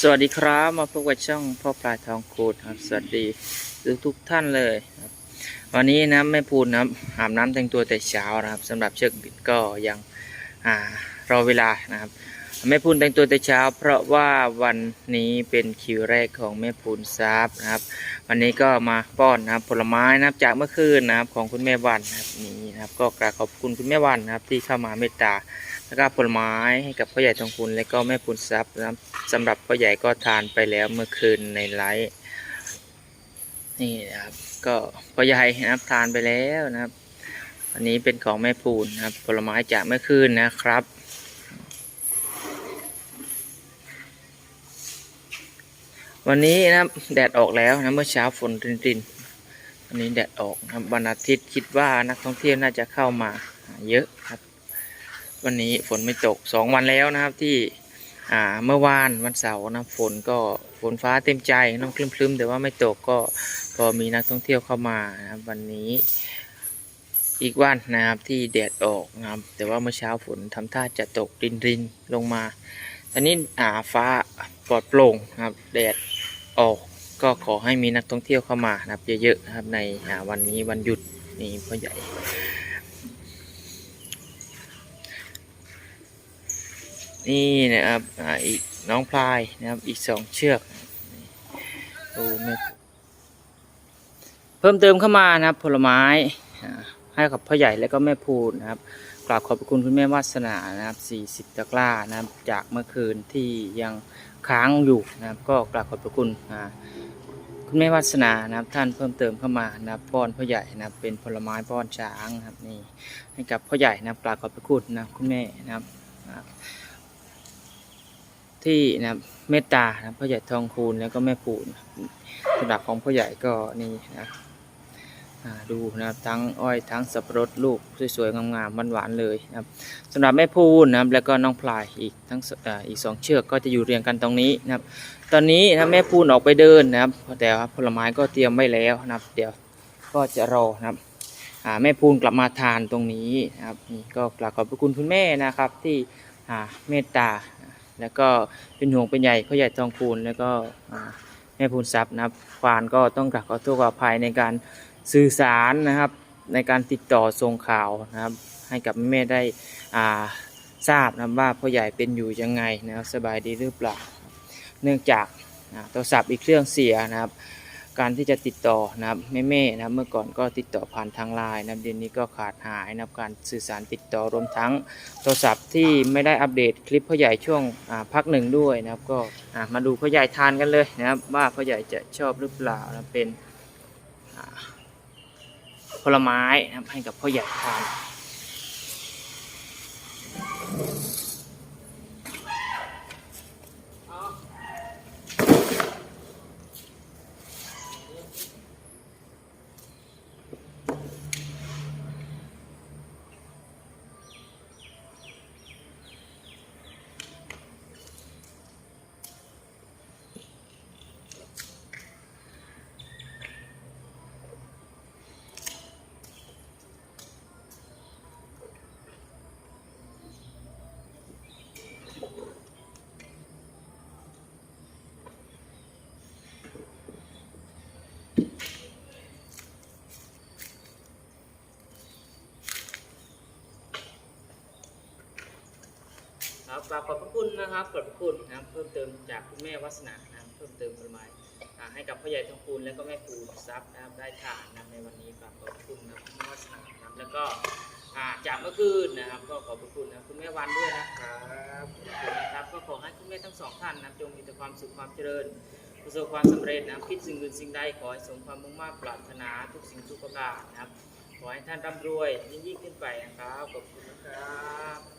สวัสดีครับมาพบกับช่องพ่อปลายทองคูดครับสวัสดีทุกทุกท่านเลยครับวันนี้นะแม่พูนนะครับอาบน้ำแต่งตัวแต่เช้านะครับสำหรับเชือกบิดก็ยังอ่ารอเวลานะครับแม่พูนแต่งตัวแต่เช้า เพราะว่าวันนี้เป็นคิวแรกของแม่พูนซับนะครับ วันนี้ก็มาป้อนนะครับผลไม้นะครับจากเมื่อคืนนะครับของคุณแม่วันนะครับนี่นะครับ ก็กราบขอบคุณคุณแม่วันนะครับที่เข้ามาเมตตา แล้วก็ผลไม้ให้กับพ่อใหญ่ทองคุณและก็แม่ปุนทรัพย์นะครับสำหรับพ่อใหญ่ก็ทานไปแล้วเมื่อคืนในไลฟ์นี่นะครับ ก็พ่อใหญ่นะครับทานไปแล้วนะครับ อันนี้เป็นของแม่ปูนนะครับ ผลไม้จากเมื่อคืนนะครับวันนี้นะครับแดดออกแล้วนะเมื่อเช้าฝนรินๆวันนี้แดดออกนะบวันอาทิตย์คิดว่านักท่องเที่ยวน่าจะเข้ามาเยอะครับ วันนี้ฝนไม่ตกสองวันแล้วนะครับที่อ่าเมื่อวานวันเสาร์นะฝนก็ฝนฟ้าเต็มใจน้องคลึ้มๆ แต่ว่าไม่ตกก็ก็มีนักท่องเที่ยวเข้ามานะครับวันนี้อีกวันนะครับที่แดดออกนะครับแต่ว่าเมื่อเช้าฝนทำท่าจะตกรินรินๆลงมาตอนนี้อ่าฟ้าปลอดโปร่งนะครับแดดออกก็ขอให้มีนักท่องเที่ยวเข้ามานะครับเยอะๆนะครับในวันนี้วันหยุดนี่พ่อใหญ่ นี่นะครับอ่าอีกน้องพลายนะครับอีกสองเชือกดูไม่เพิ่มเติมเข้ามานะครับผลไม้ให้กับพ่อใหญ่และก็แม่พูนนะครับกราบขอบพระคุณคุณแม่วาสนานะครับ40ตะกร้านะครับจากเมื่อคืนที่ยังค้างอยู่นะครับ ก็กราบขอบพระคุณคุณแม่วาสนานะครับท่านเพิ่มเติมเข้ามานะครับป้อนพ่อใหญ่นะครับเป็นผลไม้ป้อนช้างนะครับนี่ให้กับพ่อใหญ่นะครับกราบขอบพระคุณนะคุณแม่นะครับ ที่นะครับเมตตานะครับพ่อใหญ่ทองคูณแล้วก็แม่ปูนสำหรับของพ่อใหญ่ก็นี่นะดูนะครับทั้งอ้อยทั้งสับปะรดลูกสวยๆงามๆหวานๆเลยนะครับสำหรับแม่ปูนนะครับแล้วก็น้องพลายอีกทั้งออีกสองเชือกก็จะอยู่เรียงกันตรงนี้นะครับ ตอนนี้นะแม่ปูนออกไปเดินนะครับแต่ว่าผลไม้ก็เตรียมไว้แล้วนะครับ เดี๋ยวก็จะรอนะครับแม่ปูนกลับมาทานตรงนี้นะครับนี่ก็กราบขอบพระคุณคุณแม่นะครับที่เมตตา แล้วก็เป็นห่วงเป็นใหญ่พ่อใหญ่ทองพูนแล้วก็แม่พูนทรัพย์นะครับควานก็ต้องกลับขอโทษขออภัยในการสื่อสารนะครับ ในการติดต่อส่งข่าวนะครับ ให้กับแม่ได้อ่าทราบนะว่าพ่อใหญ่เป็นอยู่ยังไงนะครับสบายดีหรือเปล่า เนื่องจากโทรศัพท์อีกเครื่องเสียนะครับ การที่จะติดต่อนะครับแม่ๆนะครับเมื่อก่อนก็ติดต่อผ่านทางไลน์นะครับเดี๋ยวนี้ก็ขาดหายนะครับการสื่อสารติดต่อรวมทั้งโทรศัพท์ที่ไม่ได้อัปเดตคลิปพ่อใหญ่ช่วงอ่าพักหนึ่งด้วยนะครับก็อ่ามาดูพ่อใหญ่ทานกันเลยนะครับว่าพ่อใหญ่จะชอบหรือเปล่านะเป็นอ่าผลไม้นะครับให้กับพ่อใหญ่ทาน ครับกราบขอบพระคุณนะครับขอบพระคุณนะครับเพิ่มเติมจากคุณแม่วัสนานะครับเพิ่มเติมผลไม้อ่าให้กับพ่อใหญ่ทองคูณแล้วก็แม่ปูทรัพย์นะครับได้ทานนะครับในวันนี้กราบขอบพระคุณนะครับคุณแม่วัสนานะครับแล้วก็อ่าจากเมื่อคืนนะครับ ก็ขอบพระคุณนะคุณแม่วันด้วยนะครับขอบคุณนะครับก็ขอให้คุณแม่ทั้งสองท่านนะครับจงมีแต่ความสุขความเจริญ ประสบความสำเร็จนะครับคิดสิ่งอื่นสิ่งใดขอให้สมความมุ่งมั่นปรารถนาทุกสิ่งทุกประการนะครับ ขอให้ท่านร่ำรวยยิ่งยิ่งขึ้นไปนะครับขอบคุณนะครับ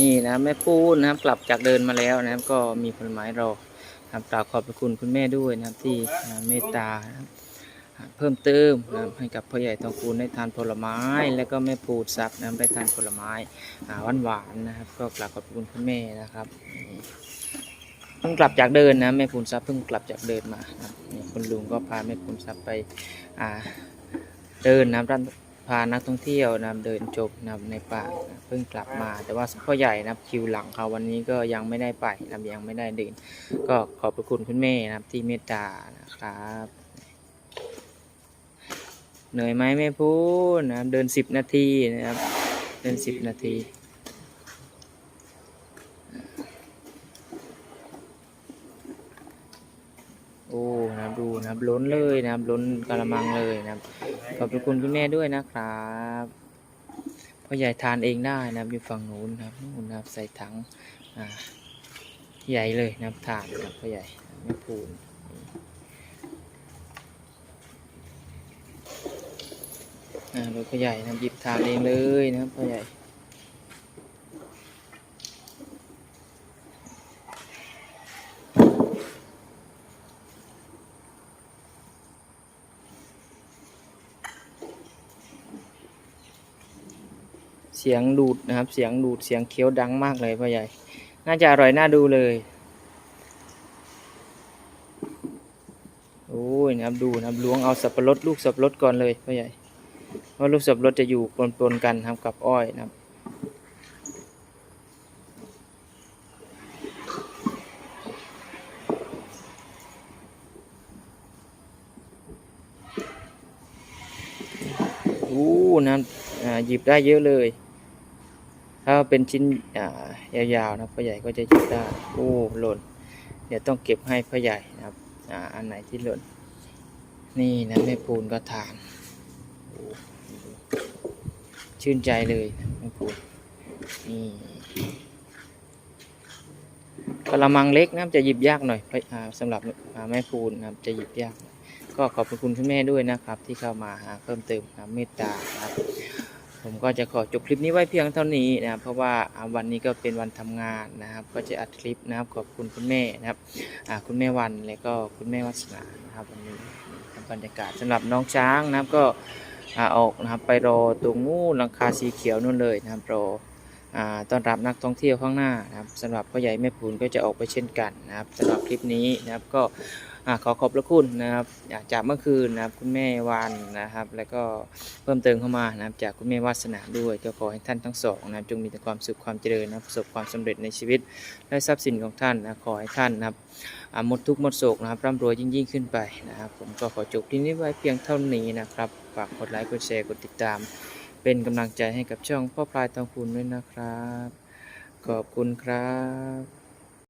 นี่นะครับแม่ปูนนะครับกลับจากเดินมาแล้วนะครับ ก็มีผลไม้รอครับกราบขอบพระคุณคุณแม่ด้วยนะครับที่เมตตานะครับเพิ่มเติมนะครับให้กับพ่อใหญ่ทองคูณได้ทานผลไม้ แล้วก็แม่ปูทรัพย์นะครับได้ทานผลไม้หวานหวานนะครับ ก็กราบขอบพระคุณคุณแม่นะครับเพิ่งกลับจากเดินนะแม่ปูนทรัพย์เพิ่งกลับจากเดินมานะครับนี่คุณลุงก็พาแม่ปูนทรัพย์ไปเดินนะครับด้าน พานักท่องเที่ยวนะเดินจบนะในป่านะเพิ่งกลับมา แต่ว่าพ่อใหญ่นะคิวหลังเขาวันนี้ก็ยังไม่ได้ไปนะยังไม่ได้เดิน ก็ขอบพระคุณคุณแม่นะที่เมตตานะครับเหนื่อยไหมแม่พูดนะเดินสิบนาทีนะครับ เดินสิบนาที โอ้ นะครับล้นเลยนะครับล้นกระมังเลยนะครับขอบพระคุณคุณแม่ด้วยนะครับพ่อใหญ่ทานเองได้นะครับอยู่ฝั่งนู้นนะครับนู่นนะครับใส่ถังอ่าใหญ่เลยนะครับทานนะครับพ่อใหญ่ไม่พูนอ่าโดยพ่อใหญ่นะครับหยิบทานเองเลยนะครับพ่อใหญ่ สียงดูดนะครับ เสียงดูดเสียงเคี้ยวดังมากเลยพ่อใหญ่ น่าจะอร่อยน่าดูเลยโอ้ยนะครับดูนะครับล้วงเอาสับปะรดลูกสับปะรดก่อนเลยพ่อใหญ่เพราะลูกสับปะรดจะอยู่ปนๆกันครับกับอ้อยนะครับอู้นะครับหยิบได้เยอะเลย เป็นชิ้นายาวๆนะพ่อใหญ่ก็จะหยิบได้โอ้หล่น เดี๋ยวต้องเก็บให้พ่อใหญ่นะครับอ่าอันไหนที่หล่น นี่นะแม่ปูนก็ทาน ชื่นใจเลยแม่ปูนนี่กระมังเล็กนะครับจะหยิบยากหน่อยอ่าสำหรับแม่ปูนนะครับจะหยิบยาก ก็ขอบคุณคุณแม่ด้วยนะครับ ที่เข้ามาหาเพิ่มเติมนะเมตตาครับ ผมก็จะขอจบคลิปนี้ไว้เพียงเท่านี้นะครับ เพราะว่าวันนี้ก็เป็นวันทำงานนะครับ ก็จะอัดคลิปนะครับขอบคุณคุณแม่นะครับคุณแม่วันและก็คุณแม่วัฒนานะครับวันนี้บรรยากาศสำหรับน้องช้างนะครับก็ออกนะครับไปรอตรงงูหลังคาสีเขียวนู่นเลยนะครับรอต้อนรับนักท่องเที่ยวข้างหน้านะครับสำหรับพ่อใหญ่แม่ปูนก็จะออกไปเช่นกันนะครับสำหรับคลิปนี้นะครับก็ อขอขอบพระคุณนะครับจากเมื่อคืนนะครับคุณแม่วานนะครับ แล้วก็เพิ่มเติมเข้ามานะครับจากคุณแม่วาสนาด้วยก็ขอให้ท่านทั้งสองนะครับจงมีแต่ความสุขความเจริญนะครับประสบความสำเร็จในชีวิต และทรัพย์สินของท่านนะขอให้ท่านนะครับหมดทุกข์หมดโศกนะครับร่ำรวยยิ่งยิ่งขึ้นไปนะครับผมก็ขอจบที่นี้ไว้เพียงเท่านี้นะครับฝากกดไลค์กดแชร์กดติดตาม เป็นกำลังใจให้กับช่องพ่อพลายทองคุณด้วยนะครับ ขอบคุณครับ